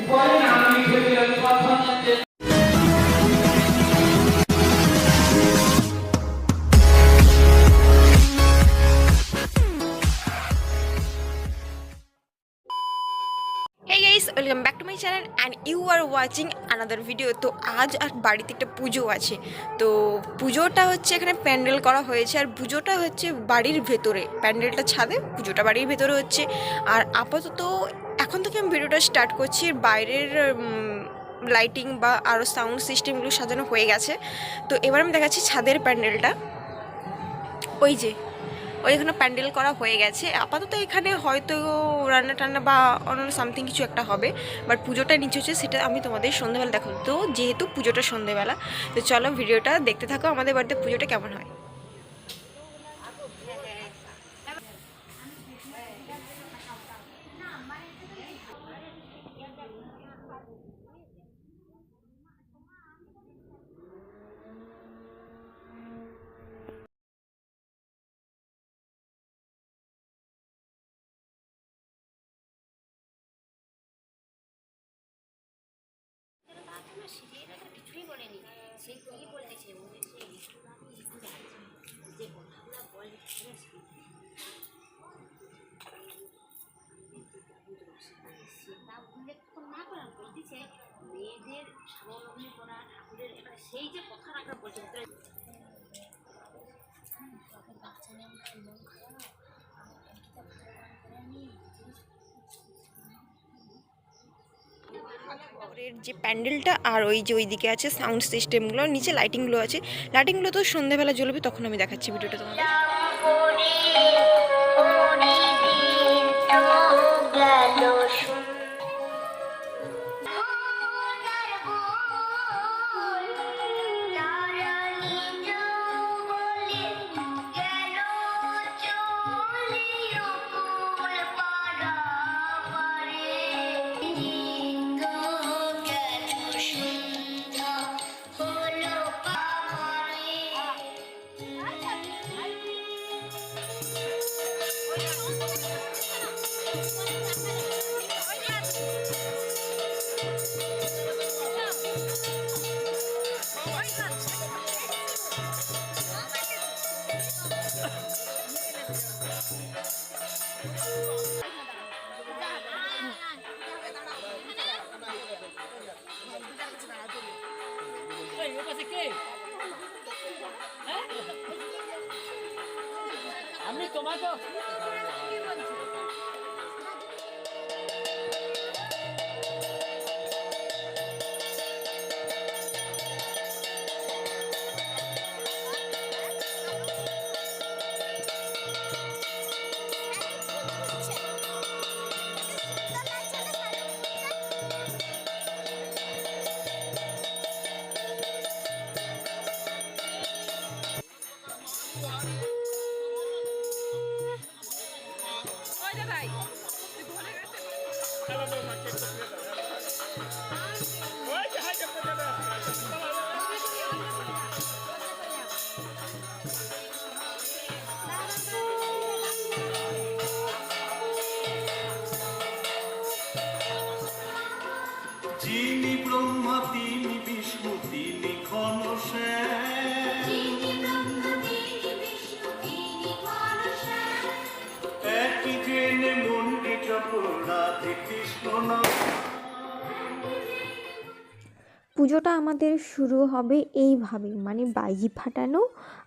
উপরে নাম লিখে দিলেন প্রথম Hey guys, welcome back to my channel and you are watching another video. তো আজ আর বাড়িতে একটা পুজো আছে। তো পুজোটা হচ্ছে এখানে প্যান্ডেল করা হয়েছে আর পুজোটা হচ্ছে বাড়ির ভেতরে। প্যান্ডেলটা ছাদে পুজোটা বাড়ির ভেতরে হচ্ছে। আর আপাতত এখন থেকে আমি ভিডিওটা স্টার্ট করছি। বাইরের লাইটিং বা আরও সাউন্ড সিস্টেমগুলো সাজানো হয়ে গেছে। তো এবার আমি দেখাচ্ছি ছাদের প্যান্ডেলটা। ওই যে ওই এখানে প্যান্ডেল করা হয়ে গেছে। আপাতত এখানে হয়তো রান্না টান্না বা অন্য সামথিং কিছু একটা হবে। বাট পুজোটা নিচে হচ্ছে, সেটা আমি তোমাদের সন্ধ্যেবেলা দেখো তো যেহেতু পুজোটা সন্ধ্যেবেলা তো চলো ভিডিওটা দেখতে থাকো, আমাদের বাড়িতে পুজোটা কেমন হয়? কিছুই বলেনি। সে কি বলতেছে মনে সে যে কথাগুলো বলে সেটা উল্লেখ না করা বলতেছে, মেয়েদের স্বাবলম্বী করা ঠাকুরের, এবার সেই যে কথা রাখা বলছে বাচ্চা ওপরের যে প্যান্ডেলটা আর ওই যে ওইদিকে আছে সাউন্ড সিস্টেমগুলো নিচে লাইটিংগুলো আছে। লাইটিংগুলো তো সন্ধ্যেবেলা জ্বলবে, তখন আমি দেখাচ্ছি ভিডিওটা তোমাদের। আমি তোমাকে পুজোটা আমাদের শুরু হবে এইভাবে মানে বাইজি ফাটানো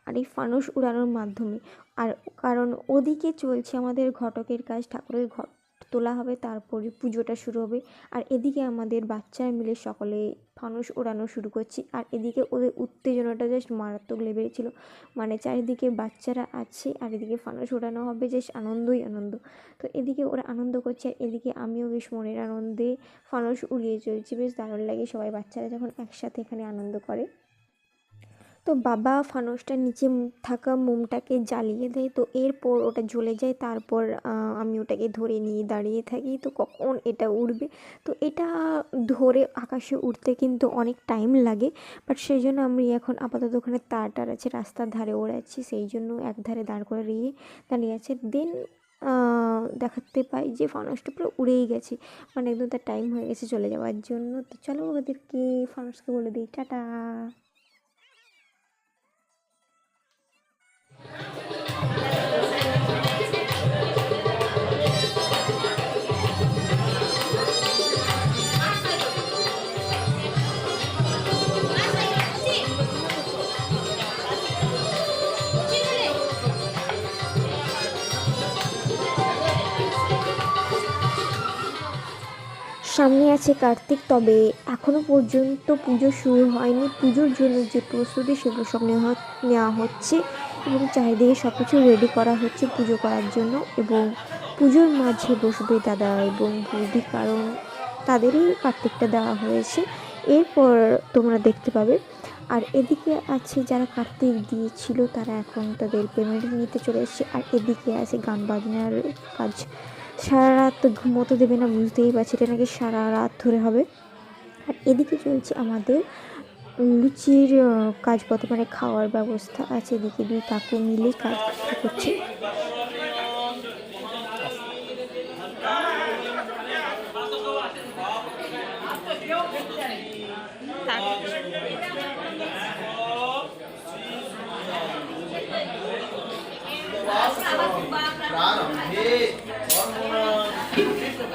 আর এই ফানুস উড়ানোর মাধ্যমে। আর কারণ ওদিকে চলছে আমাদের ঘটকের কাজ, ঠাকুরের ঘট তোলা হবে, তারপরে পুজোটা শুরু হবে। আর এদিকে আমাদের বাচ্চারা মিলে সকলে ফানুস ওড়ানো শুরু করছি। আর এদিকে ওদের উত্তেজনাটা জাস্ট মারাত্মক লেভেলে ছিল। মানে চারিদিকে বাচ্চারা আছে আর এদিকে ফানুস ওড়ানো হবে, জাস্ট আনন্দই আনন্দ। তো এদিকে ওরা আনন্দ করছে আর এদিকে আমিও বেশ মনের আনন্দে ফানুস উড়িয়ে চলছি। বেশ দারুণ লাগে সবাই বাচ্চারা যখন একসাথে এখানে আনন্দ করে। তো বাবা ফানুসটা নিচে থাকা মোমটাকে জ্বালিয়ে দেয়। তো এরপর ওটা জ্বলে যায়। তারপর আমি ওটাকে ধরে নিয়ে দাঁড়িয়ে থাকি। তো কখন এটা উড়বে? তো এটা ধরে আকাশে উঠতে কিন্তু অনেক টাইম লাগে। বাট সেই জন্য আমি এখন আপাতত ওখানে তার টার আছে, রাস্তার ধারে ওড়াচ্ছি। সেই জন্য এক ধারে দাঁড় করে রিয়ে দাঁড়িয়ে আছে। দেন দেখাতে পাই যে ফানুসটা পুরো উড়েই গেছে। মানে একদম তার টাইম হয়ে গেছে চলে যাওয়ার জন্য। তো চলো ওদেরকে, ফানুসকে বলে দিই। টাটা! সামনে আছে কার্তিক, তবে এখনও পর্যন্ত পুজো শুরু হয়নি। পুজোর জন্য যে প্রস্তুতি, সেগুলো সব নেওয়া নেওয়া হচ্ছে এবং চারিদিকে সব কিছু রেডি করা হচ্ছে পুজো করার জন্য এবং পুজোর মাঝে বসবে দাদা এবং বৌদি, কারণ তাদেরই কার্তিকটা দেওয়া হয়েছে। এরপর তোমরা দেখতে পাবে। আর এদিকে আছে যারা কার্তিক দিয়েছিল, তারা এখন তাদের পেমেন্ট নিতে চলে এসেছে। আর এদিকে আছে গান বাজনার কাজ। সারা রাত তো ঘুমোতে দেবে না, বুঝতেই পারছি এটা নাকি সারা রাত ধরে হবে। আর এদিকে চলছে আমাদের লুচির কাজপত্র মানে খাওয়ার ব্যবস্থা আছে এদিকে। দুই কাকু মিলে কাজ করছে। প্রারম্ভে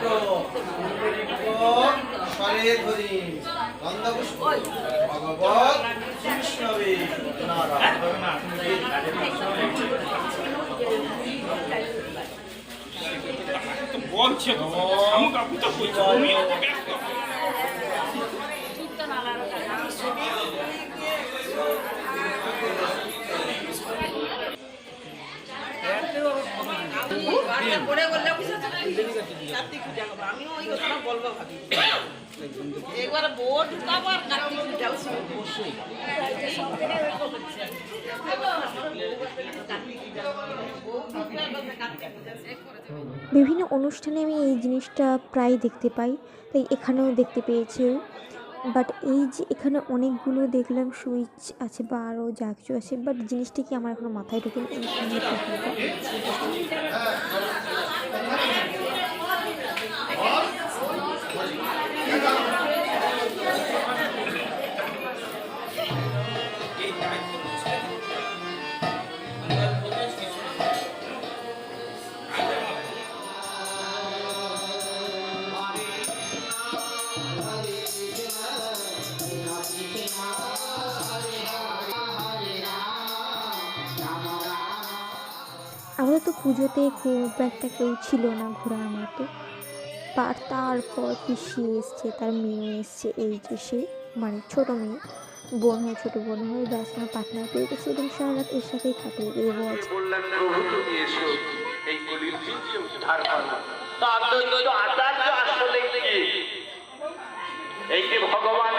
কর্মণিত্য স্বরে ধরি গন্ধপুষ্প ভগবত বিষ্ণবে বলছে আপনি তো তো ব্যস্ত বিভিন্ন অনুষ্ঠানে আমি এই জিনিসটা প্রায় দেখতে পাই, তাই এখানেও দেখতে পেয়েছি বাট এই যে এখানে অনেকগুলো দেখলাম, সুইচ আছে বা আরও যা কিছু আছে বাট জিনিসটা কি আমার এখনও মাথায় ঢুকে আমাদের তো পুজোতে খুব একটা কেউ ছিল না ঘোরার মতো। আর তারপর পিসি এসছে, তার মেয়ে এসছে, এই যে সে মানে ছোটো মেয়ে। বোন হয়, ছোটো বোন হয়, ব্যাস আমার পার্টনার পেয়ে গেছে এবং সারা রাত এর সাথেই থেকে এই ভগবান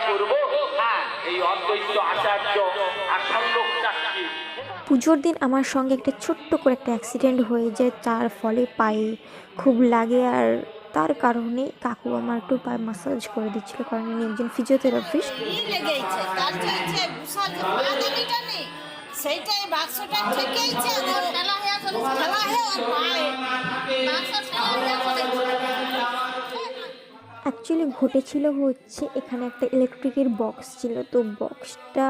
করব হ্যাঁ এই অদ্বৈত আচার্য আসল লোকটা পুজোর দিন আমার সঙ্গে একটা ছোট্ট করে একটা অ্যাক্সিডেন্ট হয়ে যায় তার ফলে পায়ে খুব লাগে আর তার কারণে কাকু আমার একটু পায়ে মাসাজ করে দিচ্ছিল কারণ উনি একজন ফিজিওথেরাপিস্ট সেইটাই বাক্সটা ঠেকেইছে হয়ে হয়ে হয়ে অ্যাকচুয়ালি ঘটেছিল হচ্ছে এখানে একটা ইলেকট্রিকের বক্স ছিল। তো বক্সটা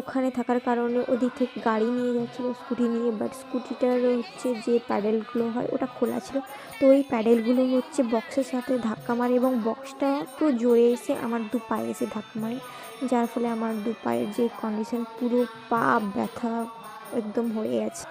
ওখানে থাকার কারণে ওদিক থেকে গাড়ি নিয়ে যাচ্ছিল, স্কুটি নিয়ে। বাট স্কুটিটার হচ্ছে যে প্যাডেলগুলো হয় ওটা খোলা ছিল। তো ওই প্যাডেলগুলো হচ্ছে বক্সের সাথে ধাক্কা মারে এবং বক্সটা পুরো জোরে এসে আমার দু পায়ে এসে ধাক্কা মারে। যার ফলে আমার দু পায়ের যে কন্ডিশন পুরো পা ব্যথা একদম হয়ে গেছে।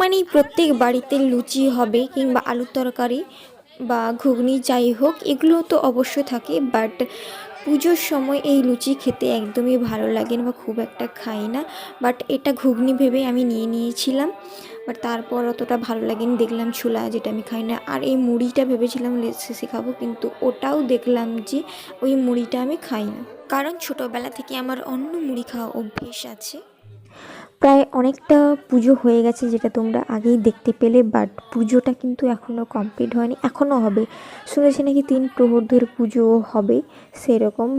মানেই প্রত্যেক বাড়িতে লুচি হবে কিংবা আলুর তরকারি বা ঘুগনি যাই হোক এগুলো তো অবশ্যই থাকে। বাট পুজোর সময় এই লুচি খেতে একদমই ভালো লাগে না বা খুব একটা খাই না। বাট এটা ঘুগনি ভেবে আমি নিয়ে নিয়েছিলাম। বাট তারপর অতটা ভালো লাগেনি। দেখলাম ছোলা যেটা আমি খাই না। আর এই মুড়িটা ভেবেছিলাম শেষে খাব, কিন্তু ওটাও দেখলাম যে ওই মুড়িটা আমি খাই না। কারণ ছোটোবেলা থেকে আমার অন্য মুড়ি খাওয়া অভ্যেস আছে। প্রায় অনেকটা পুজো হয়ে গেছে যেটা তোমরা আগেই দেখতে পেলে বাট পুজোটা কিন্তু এখনও কমপ্লিট হয়নি এখনও হবে। শুনেছি নাকি তিন প্রহর ধরে পুজো হবে সেরকম।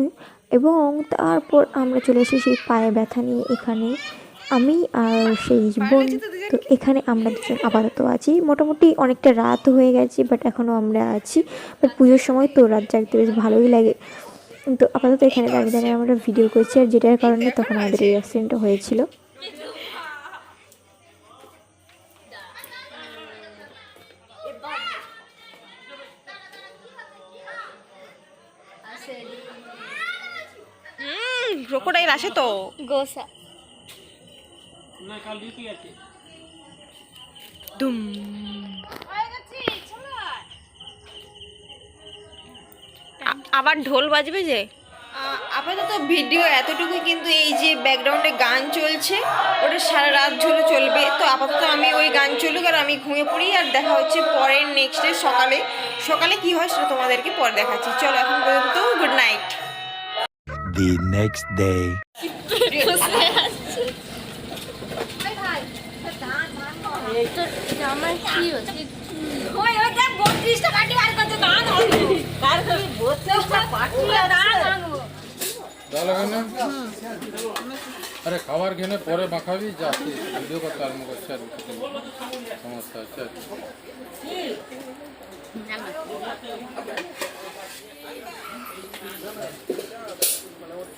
এবং তারপর আমরা চলে এসেছি সেই পায়ে ব্যথা নিয়ে এখানে। আমি আর সেই বোন তো এখানে আমরা দুজন আপাতত আছি। মোটামুটি অনেকটা রাত হয়ে গেছে বাট এখনও আমরা আছি। বাট পুজোর সময় তো রাত জাগতে বেশ ভালোই লাগে। তো আপাতত এখানে দাঁড়িয়ে দাঁড়িয়ে আমরা ভিডিও করছি আর যেটার কারণে তখন আমাদের এই অ্যাক্সিডেন্টটা হয়েছিল। ক্রোকোডাইল আসে তো? গোসা। দুম। আবার ঢোল বাজবে যে? আপাতত ভিডিও এতটুকু কিন্তু এই যে ব্যাকগ্রাউন্ডে গান চলছে ওটা সারা রাত ধরে চলবে। তো আপাতত আমি ওই গান চলুক আর আমি ঘুমিয়ে পড়ি আর দেখা হচ্ছে পরের নেক্সট ডে সকালে। সকালে কি হয় সেটা তোমাদেরকে পরে দেখাচ্ছি। চলো এখন পর্যন্ত good night the next day. আমার কি হচ্ছে ওই ওই দেখ বত্রিশটা কাটি বার করতে দান তার কি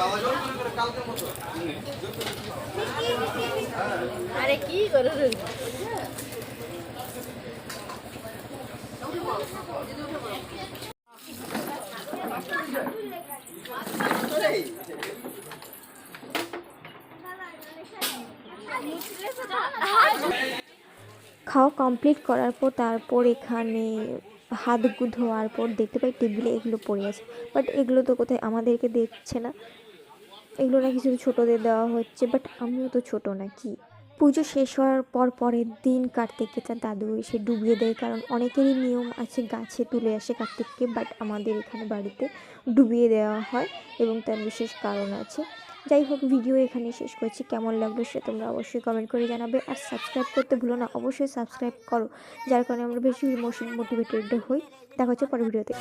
আওয়াজ দাও করে কালকের মতো আরে কি করে খাওয়া কমপ্লিট করার পর তারপর এখানে হাত ধোয়ার পর দেখতে পাই টেবিলে এগুলো পড়ে আছে। বাট এগুলো তো কোথায় আমাদেরকে দেখছে না। এগুলো নাকি শুধু ছোটোদের দেওয়া হচ্ছে বাট আমিও তো ছোটো নাকি। পুজো শেষ হওয়ার পর পরের দিন কার্তিককে তার দাদু এসে ডুবিয়ে দেয়, কারণ অনেকেরই নিয়ম আছে গাছে তুলে আসে কার্তিককে বাট আমাদের এখানে বাড়িতে ডুবিয়ে দেওয়া হয় এবং তার বিশেষ কারণ আছে। যাই হোক ভিডিও এখানে শেষ করছি। কেমন লাগল সে তোমরা অবশ্যই কমেন্ট করে জানাবে। আর সাবস্ক্রাইব করতে ভুলো না, অবশ্যই সাবস্ক্রাইব করো, যার কারণে আমরা বেশি মোটিভেটেড হই। দেখা হচ্ছে পরের ভিডিওতে.